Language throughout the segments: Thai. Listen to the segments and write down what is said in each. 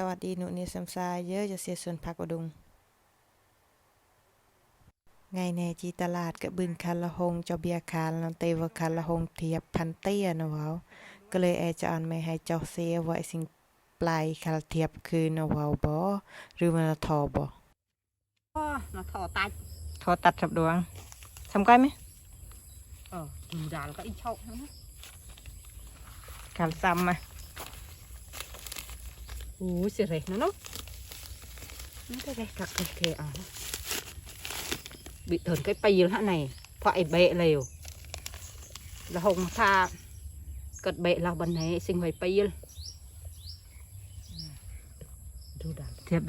สวัสดีหนูนี่สัมซายเยอะจะเสียส่วนผักอุดุง ไงแน่จีตลาดกับบึนคันละหงเจ้าเบียร์คานลันเตวาคันละหงเทียบพันเตี้ยนะเว้าก็เลยแอจะอันไม่ให้เจ้าเสียไว้สิ่งปลายคันเทียบคือนะเว้าบ่หรือมันละทอบ่ Ô, nó thò tay ทอตัดสับดวงทำก้อยไหม ờ nhìn ra là có ít chậu nữa คันซ้ำมา ui xì rệt nó nó nó cái đây cặp cái kề à bị thờn cái pì hả này thoại bệ lều là hồng tha cật bệ là bần này sinh hoài pì ดูดันเทียบ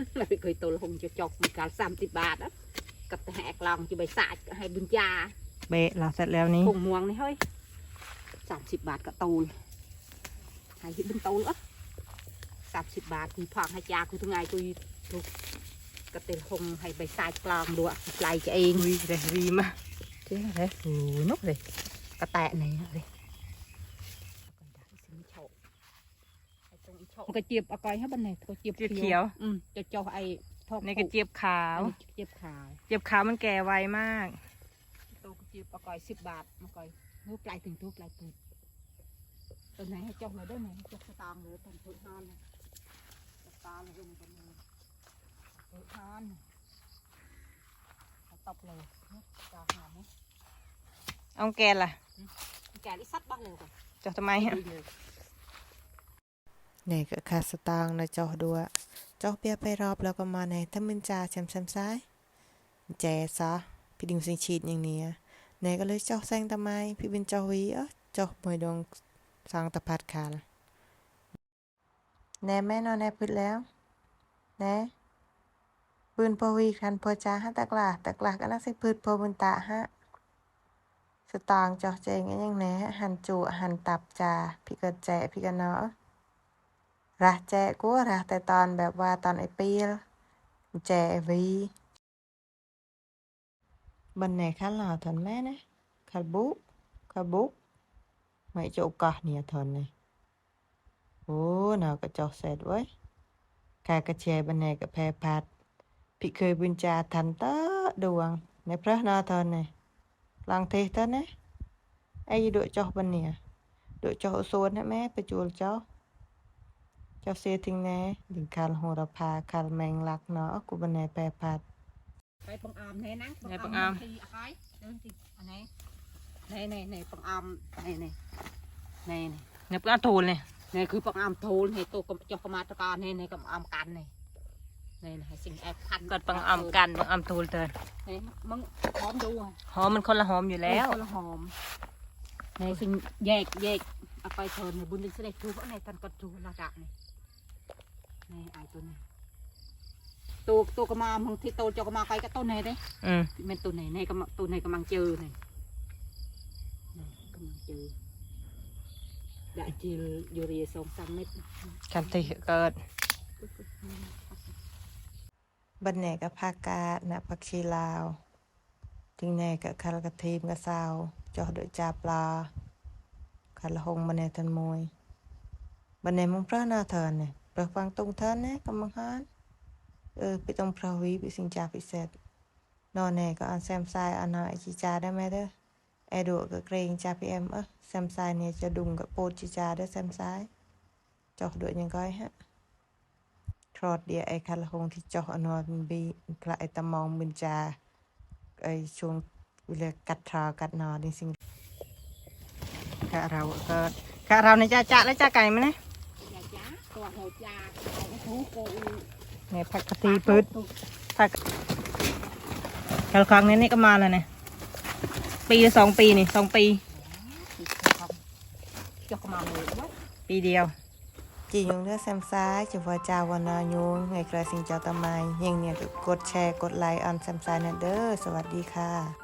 ได้ละตบปรังเธอมันบีใช่ไหมเทียบแรงดาลบีเดียค้างกันเลยฮะมือคันสามสิบบาท là bị cười tôi là hồng cho chọc một cả sam tị bạt á cặp tay hẹt lòng cho bài xạ hay bưng cha เบะเราเสร็จแล้วนี้ hồng muông này hơi sám tị bạt cả tù hay hiện bưng tù nữa sám tị bạt thì thoảng hay cha cứ thứ ngày tôi thuộc cặp tay hồng hay bài xạ lòng đùa lại cho em อุ้ย เรรีมา thế là đấy ừ nốt rồi cặp tẹ này rồi một cái chiệp ở coi hết bên này thôi chiệp เจี๊ยบเขียว ừ cho cho ai thọc ในกระเจี๊ยบขาว เจี๊ยบขาวเจี๊ยบขาวมันแก่ไวมากตัวกระเจี๊ยบปลากอยสิบบาทมาก่อยมือปลายถึงตัวปลายถึงตัวไหนให้จกเลยได้ไหมจกสตางค์เลยตอนถุงทานสตางค์เลยเป็นคนเลยถุงทานตบเลยเนี่ยจาหาไหมเอาแกนล่ะแกลิซัดบ้านเลยก่อนเจาะทำไมฮะ เลยไหนก็คาสตางนะจาะด้วจาะเปียไปรอบแล้วก็มาไหนถ้ามึนจ่าแชมแชมซ้ายแจซะพี่ดิงสิงชีดอย่างเนี้ยไหนก็เลยจาะแซงทำไมพี่บินจาวีเออเจาะมวยดงสร้างตะพัดคาลแน่แม่นอนแน่พืดแล้วแน่ปืนพอวีคันพอจ้าฮะตะกลาตะกลาก็น่าใส่พืดพอบุญตาฮะสตางจอกเจงยังแหน่หันจุหันตับจาพี่ก็แจพี่ก็เนา รักแจกูรักแต่ตอนแบบว่าตอนไอปีลเจวีบันไหนข้นหล่อทอนแม่นะขัาบุ๊กขัาบุ๊กไม่จะอกาเนี่ยทอนเลยโอ้หนาก็ะจอกเสร็จไว้ข้ากระเชยบันไหนกับแพรพัดพี่เคยบุญจาทันตอดวงในพระนาทอนเลยลังเทตอนนะไอ้ดวจอกบันเนี่ยดวจอกโซนนะแม่ไปจูเจ้า lang thế tên ấy ai đội cho bên nè đội cho xuân hả mẹ phải chuột cho cho xe thinh nè đừng khăn hồ đà phà khăn mèn lạc nó của bên này bè phạt ไปปังอามแน่นังไหนปังอามทีอะไรเดินติอันไหนไหนไหนไหนปังอามไหนไหนไหนไหน nhập cái thù này นี่คือปังอามโทนให้ตัวกับเจ้ากรรมาตรการนี่ในกับอามกันนี่นี่ให้สิ่งแอบพัน còn bằng âm cằn bằng âm thù tên นี่มึงหอมดูอะ hòm mình con là hòm อยู่แล้วคนละหอมในสิ่งแยกแยกเอาไปเทินในบุญดึงเสด็จทูเพราะในตันกัดทูระดับนี่ នេះអាយទុននេះទូទូកម៉ាមកទីតូចចុះកម៉ាកៃកតុននេះទេអឺមិនទុននេះនេះកម៉ាទុននេះកំងជើនេះកំងជើដាក់ជីលយូរី30មេត្រចាំទីកើតបណ្ណែកផាកាណផខីឡាវទីណែកខលកធីមកសៅចុះដូចចាប្លាខលហុងម្នាក់ទាំងមួយបណ្ណែមកប្រណាធរនេះ ปลาฟังตรงเท่านะกำมังฮันเออไปตรงพราวีไปสิงจาไปเสร็จนอนแน่ก็อันแซมไซอันนอนจีจาได้ไหมเด้อแอดูกับเกรงจาพีเอ็มเออแซมไซเนี่ยจะดุงกับโปรจีจาได้แซมไซจอกด้วยยังก้อยฮะทรอดเดียไอคาราคงที่จอกอนอนบีกลายตะมองบินจาไอช่วงเวลากัดทอกัดนอนในสิ่งกะเราก็กะเราในจ่าจ่าและจ่าไก่ไหมเนี่ย นอนมันบีกระไอตะมองบินจาไอช่วงเวลากัดทรากัดนอนจริงๆกะเราก็กะเราในจ้าจ้าแล้วจ้าไก่ไหมนะยาจ้าตัวหัวจ้าเอาไปทูโกอูในผักกะตีพืชผักกระครั้งนี้นี่ก็มาแล้วเนี่ยปีละสองปีนี่สองปีเจ้ากระมาเลยว่าปีเดียวจียงเลือกแซมซ้ายจะว่าจาวันนายุงไงกระสิงเจ้าตะไมยังเนี่ยก็กดแชร์กดไลค์ออนแซมซ้ายนะเด้อสวัสดีค่ะ